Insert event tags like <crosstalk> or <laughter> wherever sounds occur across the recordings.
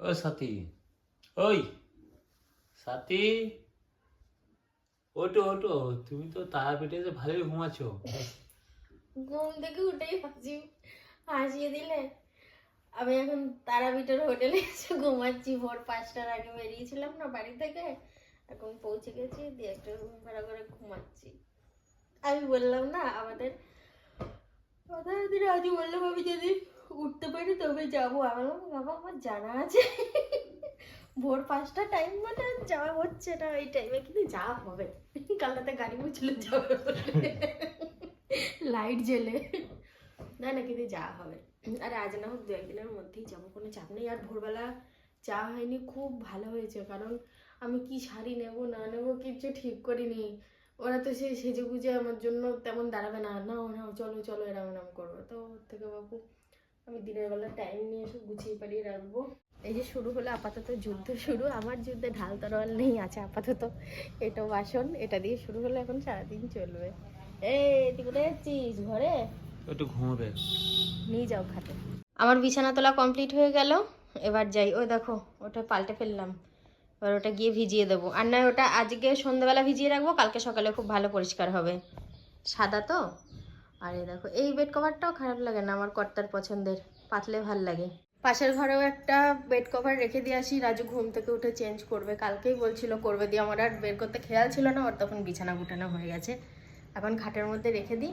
ও সাথী, ওই সাথী। ওটো ওটো তুমি তো তারা পেটে যে ভালোই ঘুমাচ্ছ। ঘুম থেকে উঠেই হাসি, হাসিয়ে দিলে। আমি এখন তারাপীঠের হোটেলে এসে ঘুমাচ্ছি। ভোর পাঁচটার আগে বেরিয়েছিলাম না বাড়ি থেকে। এখন পৌঁছে গেছি, দিয়ে একটা রুম ভাড়া করে ঘুমাচ্ছি। আমি বললাম, না, আমাদের আজই বললাম আমি যদি উঠতে পারি, তবে যাব। আমি বাবা, আমার জানা আছে। ভোর পাঁচটা টাইম মানে যাওয়া হচ্ছে না এই টাইমে কিন্তু যাওয়া হবে। কাল রাতে গাড়ি মুছলে যাবে লাইট জেলে না না, কিন্তু যাওয়া হবে। আর আজ না হোক দু একদিনের মধ্যেই যাব, কোনো চাপ নেই। আর ভোরবেলা যাওয়া হয়নি, খুব ভালো হয়েছে। কারণ আমি কি শাড়ি নেব, না নেব কিছু ঠিক করিনি। ওরা তো সেই সেজে গুজে আমার জন্য তেমন দাঁড়াবে না। না না চলো চলো, এরম এরম করব। তো ওর থেকে বাবু আমি দিনের বেলা টাইম নিয়ে এসে গুছিয়ে পালিয়ে রাখব। এই যে শুরু হলো আপাতত যুদ্ধ শুরু আমার যুদ্ধে ঢাল তরোয়াল নেই আছে আপাতত। এটা বাসন এটা দিয়ে শুরু হলো এখন সারাদিন চলবে। এই তুই কোথায় যাচ্ছিস ঘরে? একটু ঘুমাবে। নিয়ে যাও খাতে আমার বিছানা তোলা কমপ্লিট হয়ে গেল। এবার যাই ওই দেখো ওটা পাল্টে ফেললাম। এবার ওটা গিয়ে ভিজিয়ে দেবো। আর নয় ওটা আজকে সন্ধ্যাবেলা ভিজিয়ে রাখব কালকে সকালে খুব ভালো পরিষ্কার হবে। সাদা তো? আর দেখো, এই বেড কভারটাও খারাপ লাগে না আমার কর্তার পছন্দের? পাতলে ভালো লাগে। পাশের ঘরেও একটা বেড কভার রেখে দিয়ে আসি, রাজু ঘুম থেকে উঠে চেঞ্জ করবে। কালকেই বলছিল, করবে দিয়ে আমার আর বের করতে খেয়াল ছিল না, ওর তখন বিছানা গুটানো হয়ে গেছে। এখন খাটের মধ্যে রেখে দিই,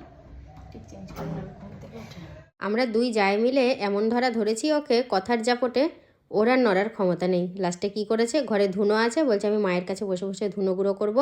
ঠিক চেঞ্জ করে ঘুম থেকে উঠে। আমরা দুই জায় মিলে এমন ধরা ধরেছি ওকে, কথার জাপটে। ওর নড়ার ক্ষমতা নেই। লাস্টে কি করেছে? ঘরে ধুনো আছে, বলছে আমি মায়ের কাছে বসে বসে ধুনো গুঁড়ো করব।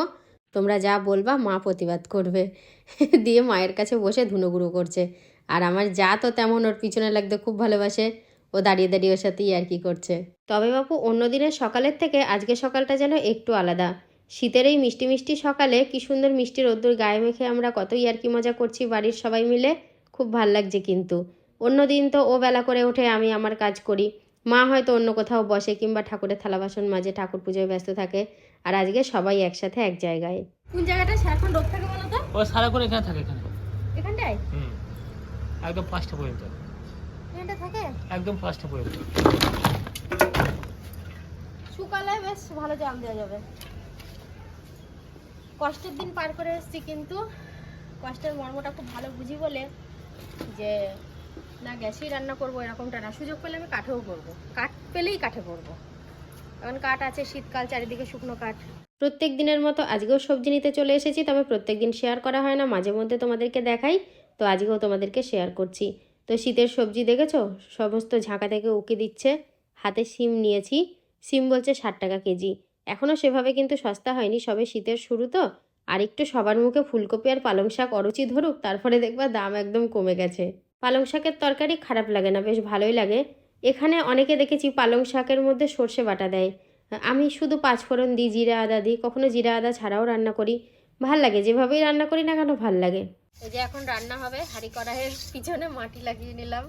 তোমরা যা বলবা মা প্রতিবাদ করবে। <laughs> দিয়ে মায়ের কাছে বসে ধুনো গুঁড়ো করছে। আর আমার যা তো তেমন ওর পিছনে লাগতে খুব ভালোবাসে, ও দাঁড়িয়ে দাঁড়িয়ে ওর সাথেই আর কি করছে। তবে বাপু, অন্য দিনের সকালের থেকে আজকে সকালটা যেন একটু আলাদা। শীতের এই মিষ্টি মিষ্টি সকালে কি সুন্দর মিষ্টি রোদ্দুর গায়ে মেখে আমরা কতই আর কি মজা করছি বাড়ির সবাই মিলে, খুব ভালো লাগছে কিন্তু। অন্য দিন তো ও বেলা করে ওঠে আমি আমার কাজ করি। মা হয়তো অন্য কোথাও বসে কিংবা ঠাকুরের থালা বাসন মাঝে ঠাকুর পুজোয় ব্যস্ত থাকে। আর আজকে সবাই একসাথে এক জায়গায়। কোন জায়গাটা সারাক্ষণ রোগ থাকে বলো তো? ও সারা করে এখানে থাকে এখানে। এখানটায়? হুম। একদম পাঁচটা পর্যন্ত। এখানটা থাকে? একদম পাঁচটা পর্যন্ত। শুকালে বেশ ভালো জাম দেওয়া যাবে। কষ্টের দিন পার করে এসেছি কিন্তু কষ্টের মর্মটা খুব ভালো বুঝি বলে যে না গ্যাসেই রান্না করব, এরকমটা না। সুযোগ পেলে আমি কাঠেও করব। কাঠ পেলেই কাঠে করব। এখন কাঠ আছে শীতকাল, চারিদিকে শুকনো কাঠ। প্রত্যেক দিনের মতো আজকেও সবজি নিতে চলে এসেছি, তবে প্রত্যেক দিন শেয়ার করা হয় না। মাঝে মধ্যে তোমাদেরকে দেখাই, তো আজকেও তোমাদেরকে শেয়ার করছি। তো শীতের সবজি দেখেছ? সমস্ত ঝাঁকা থেকে উকি দিচ্ছে। হাতে সিম নিয়েছি। সিম বলছে ষাট টাকা কেজি। এখনও সেভাবে কিন্তু সস্তা হয়নি, সবে শীতের শুরু তো। আর একটু সবার মুখে ফুলকপি আর পালং শাক অরুচি ধরুক, তারপরে দেখবা দাম একদম কমে গেছে। পালং শাকের তরকারি খারাপ লাগে না, বেশ ভালোই লাগে। এখানে অনেকে দেখেছি পালং শাকের মধ্যে সর্ষে বাটা দেয়। আমি শুধু পাঁচফোড়ন দিই, জিরা আদা দিই, কখনো জিরা আদা ছাড়াও রান্না করি। ভালো লাগে, যেভাবেই রান্না করি না কেন ভালো লাগে। এই যে এখন রান্না হবে, হাঁড়ি কড়াইয়ের পিছনে মাটি লাগিয়ে নিলাম।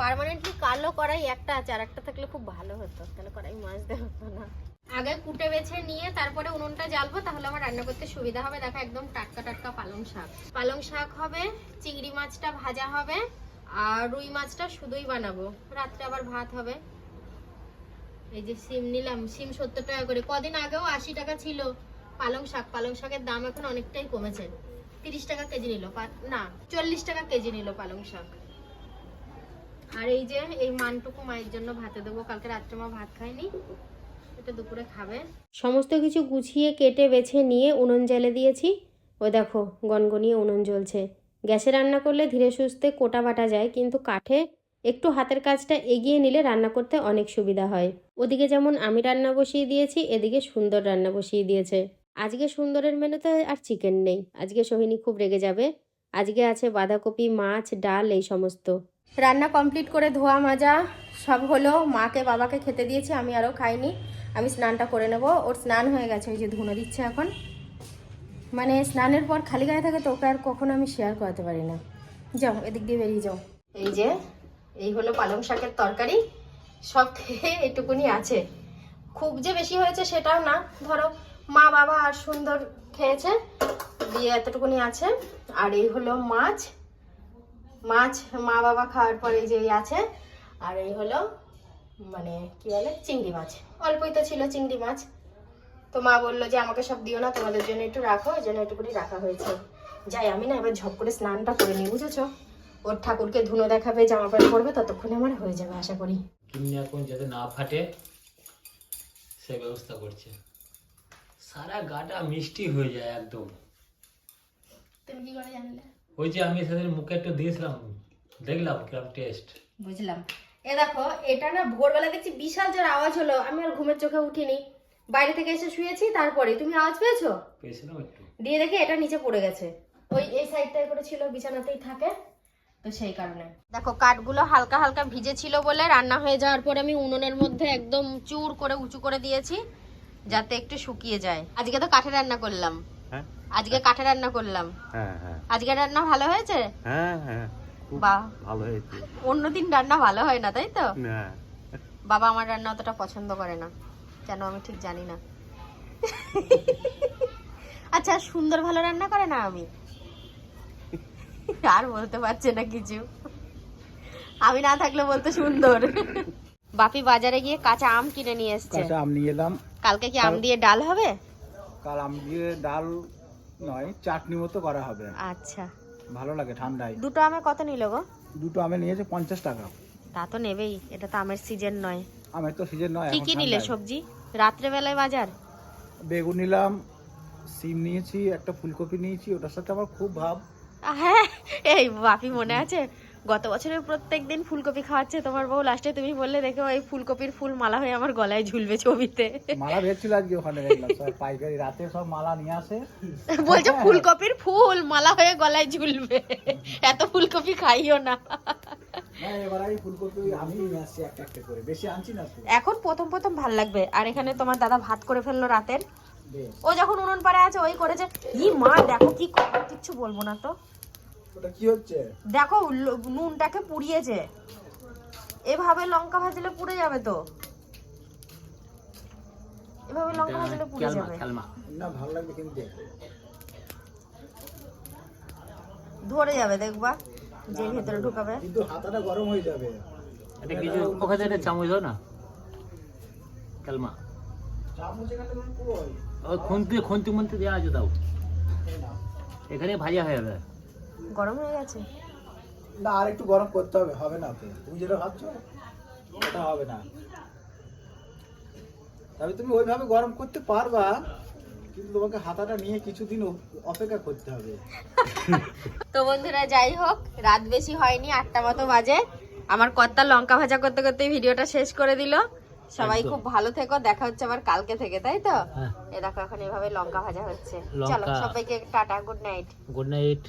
পার্মানেন্টলি কালো কড়াই একটা আছে, আর একটা থাকলে খুব ভালো হতো তাহলে কড়াই মাজতে হতো না। আগে কুটে বেছে নিয়ে তারপরে উনুনটা জ্বালবো, তাহলে আমার রান্না করতে সুবিধা হবে। দেখো একদম টাটকা টাটকা পালং শাক। পালং শাক হবে, চিংড়ি মাছটা ভাজা হবে, আর রুই মাছটা শুধুই বানাবো। রাত্রে আবার ভাত হবে। এই যে সিম নিলাম, সিম সত্তর টাকা করে। কদিন আগেও আশি টাকা ছিল পালং শাক। পালং শাকের দাম এখন অনেকটাই কমেছে। তিরিশ টাকা কেজি নিল না, চল্লিশ টাকা কেজি নিল পালং শাক। আর এই যে, এই মানটুকু মায়ের জন্য ভাতে দেবো। কালকে রাত্রে মা ভাত খায়নি। এটা দুপুরে খাবে সমস্ত কিছু গুছিয়ে, কেটে, বেছে নিয়ে উনুন জ্বেলে দিয়েছি। ও দেখো, গনগনিয়ে উনুন জ্বলছে। গ্যাসে রান্না করলে ধীরে সুস্থে কোটা বাটা যায়, কিন্তু কাঠে একটু হাতের কাজটা এগিয়ে নিলে রান্না করতে অনেক সুবিধা হয়। ওদিকে যেমন আমি রান্না বসিয়ে দিয়েছি, এদিকে সুন্দর রান্না বসিয়ে দিয়েছে। আজকে সুন্দরের মেনুতে আর চিকেন নেই। আজকে সোহিনী খুব রেগে যাবে। আজকে আছে বাঁধাকপি, মাছ, ডাল, এই সমস্ত। রান্না কমপ্লিট করে ধোয়া মাজা সব হলো। মাকে, বাবাকে খেতে দিয়েছি, আমি আরও খাইনি। আমি স্নানটা করে নেব। ওর স্নান হয়ে গেছে, ওই যে ধুনো দিচ্ছে এখন। মানে স্নানের পর খালি গায়ে থাকে তো ওকে আর কখনো আমি শেয়ার করাতে পারি না। যাও, এদিক দিয়ে বেরিয়ে যাও। এই যে, এই হলো পালং শাকের তরকারি। সব খেয়ে এটুকুনি আছে। খুব যে বেশি হয়েছে সেটাও না। ধরো, মা বাবা আর সুন্দর খেয়েছে, দিয়ে এতটুকুনি আছে। আর এই হলো মাছ। মাছ মা বাবা খাওয়ার পরে যে আছে। আর এই হলো মানে কি বলে? চিংড়ি মাছ। অল্পই তো ছিল চিংড়ি মাছ। তো মা বলল যে আমাকে সব দিও না তোমাদের জন্য একটু রাখো ওই জন্য একটুকুনি রাখা হয়েছে। যাই আমি না এবার ঝপ করে স্নানটা করে নিই বুঝেছ? ওর ঠাকুরকে ধুনো দেখাবে জামা প্যান্ট পরবে ততক্ষণে আমার হয়ে যাবে আশা করি। এখন যাতে না ফাটে সে ব্যবস্থা করছে। সারা গাটা মিষ্টি হয়ে যায় একদম। তুমি কি করে জানলে? ওই যে আমি সেদিন মুখে একটু দিয়েছিলাম দেখলাম কিরম টেস্ট বুঝলাম। এ দেখো এটা না ভোরবেলা দেখছি বিশাল জোর আওয়াজ হলো। আমি আর ঘুমের চোখে উঠিনি। বাইরে থেকে এসে শুয়েছি তারপরে। তুমি আওয়াজ পেয়েছ? পেয়েছিলাম একটু। দিয়ে দেখে এটা নিচে পড়ে গেছে। ওই এই সাইডটায় করে ছিল বিছানাতেই থাকে। তো সেই কারণে। দেখো কাঠগুলো হালকা হালকা ভিজে ছিল বলে রান্না হয়ে যাওয়ার পর আমি উনুনের মধ্যে একদম চুর করে উঁচু করে দিয়েছি যাতে একটু শুকিয়ে যায়। আজকে তো কাঠে রান্না করলাম। হ্যাঁ। আজকে কাঠে রান্না করলাম। হ্যাঁ হ্যাঁ। আজকে রান্না ভালো হয়েছে? হ্যাঁ হ্যাঁ। বাহ। ভালো হয়েছে। অন্যদিন রান্না ভালো হয় না তাই তো? না। বাবা আমার রান্না অতটা পছন্দ করে না। কেন আমি ঠিক জানি না। আচ্ছা সুন্দর ভালো রান্না করে না আমি? আর বলতে পারছে না কিছু। আমি না থাকলে বলতে সুন্দর। বাপি বাজারে গিয়ে কাঁচা আম কিনে নিয়ে এসছে। কাঁচা আম নিয়ে এলাম। কালকে কি আম দিয়ে ডাল হবে? কাল আম দিয়ে ডাল নয় চাটনি মতো করা হবে। আচ্ছা। ভালো লাগে ঠান্ডায়। দুটো আমে কত নিল গো? দুটো আমে নিয়েছে পঞ্চাশ টাকা। তা তো নেবেই এটা তো আমের সিজন নয়। আমের তো সিজন নয় কি কি নিলে সবজি? রাত্রেবেলায় বাজার? বেগুন নিলাম সিম নিয়েছি একটা ফুলকপি নিয়েছি ওটার সাথে আমার খুব ভাব। হ্যাঁ এই বাপি মনে আছে? গত বছরের প্রত্যেক দিন ফুলকপি খাওয়াচ্ছে তোমার বউ। লাস্টে তুমি বললে দেখো এই ফুলকপির ফুল মালা হয়ে আমার গলায় ঝুলবে ছবিতে। মালা ভেজছিল আজকে ওখানে দেখলাম সব পাইকারি রাতে সব মালা নিয়ে আসে। বলছে ফুলকপির ফুল মালা হয়ে গলায় ঝুলবে। এত ফুলকপি খাইও না। এখন প্রথম প্রথম ভালো লাগবে। আর এখানে তোমার দাদা ভাত করে ফেলল রাতের। ও যখন উনুন পাড়ে আছে ওই করেছে ই মা দেখো কি কিচ্ছু বলব না তো। ওটা কি হচ্ছে? দেখো নুনটাকে পুড়িয়েছে। এভাবে লঙ্কা ভাজলে পুড়ে যাবে তো। এভাবে লঙ্কা ভাজলে পুড়ে যাবে। না ভালো লাগবে কিন্তু। ধরে যাবে দেখবা যে ভেতরে ঢুকাবে। কিন্তু হাতাটা গরম হয়ে যাবে। এটা কিছু ওখানে একটা চামচ দাও না। খেলমা চামচ এখানে কই ওই খুন্তি খুন্তি মুন্তি দেওয়া আছে দাও এখানে ভাজা হয়ে যাবে। গরম হয়ে গেছে? না আর একটু গরম করতে হবে হবে না তো। তুমি যেটা ভাবছ ওটা হবে না। তবে তুমি ওইভাবে গরম করতে পারবা কিন্তু তোমাকে হাতাটা নিয়ে কিছুদিন অপ- অপেক্ষা করতে হবে। <laughs> তো বন্ধুরা যাই হোক রাত বেশি হয়নি আটটা মতো বাজে। আমার কর্তা লঙ্কা ভাজা করতে করতে ভিডিওটা শেষ করে দিল। সবাই খুব ভালো থেকো দেখা হচ্ছে আবার কালকে থেকে তাই তো? হ্যাঁ। এ দেখো এখন এভাবে লঙ্কা ভাজা হচ্ছে। চলো সবাইকে tata good night. Good night.